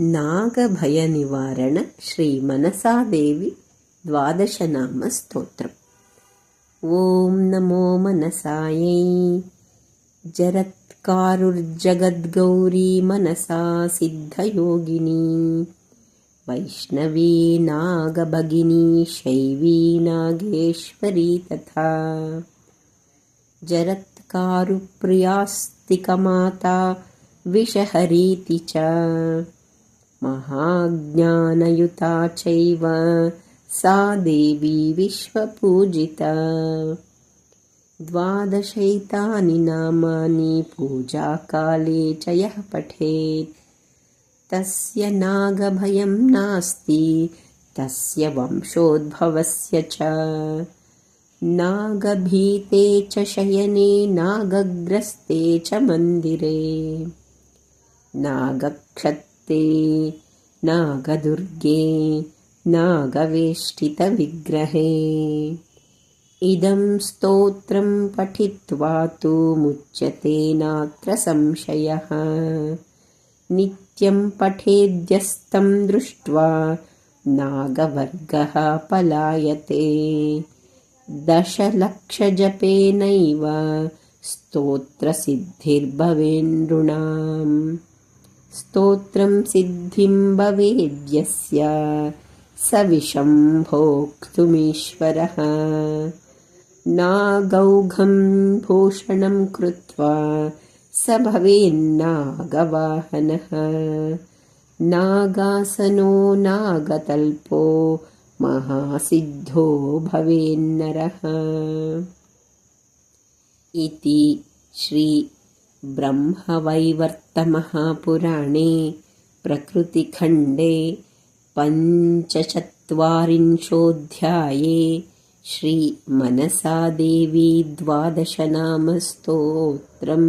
नागभयनिवारण श्रीमनसादेवी द्वादशनामस्तोत्रम्। ॐ नमो मनसायै जरत्कारुर्जगद्गौरी मनसा सिद्धयोगिनी वैष्णवी नागभगिनी शैवी नागेश्वरी तथा जरत्कारुप्रियास्तिकमाता विषहरीति च महाज्ञानयुता चैव सा देवी विश्वपूजिता। द्वादशैतानि नामानि पूजाकाले च यः पठेत्। तस्य नागभयं नास्ति तस्य वंशोद्भवस्य च। नागभीते च शयने नागग्रस्ते च मन्दिरे नागक्षत्ते नागदुर्गे नागवेष्टितविग्रहे। इदं स्तोत्रं पठित्वा तु मुच्यते नात्र संशयः। नित्यं पठेद्यस्तं दृष्ट्वा नागवर्गः पलायते। दशलक्षजपेनैव स्तोत्रसिद्धिर्भवेन्नृणाम् स्तोत्रं सिद्धिं भवेद्यस्य। स विषं भोक्तुमीश्वरः। नागौघं भूषणं कृत्वा स भवेन्नागवाहनः। नागासनो नागतल्पो महासिद्धो भवेन्नरः। इति श्री ब्रह्मवैवर्तमहापुराणे प्रकृतिखण्डे पञ्चचत्वारिंशोऽध्याये श्रीमनसादेवी द्वादशनामस्तोत्रम्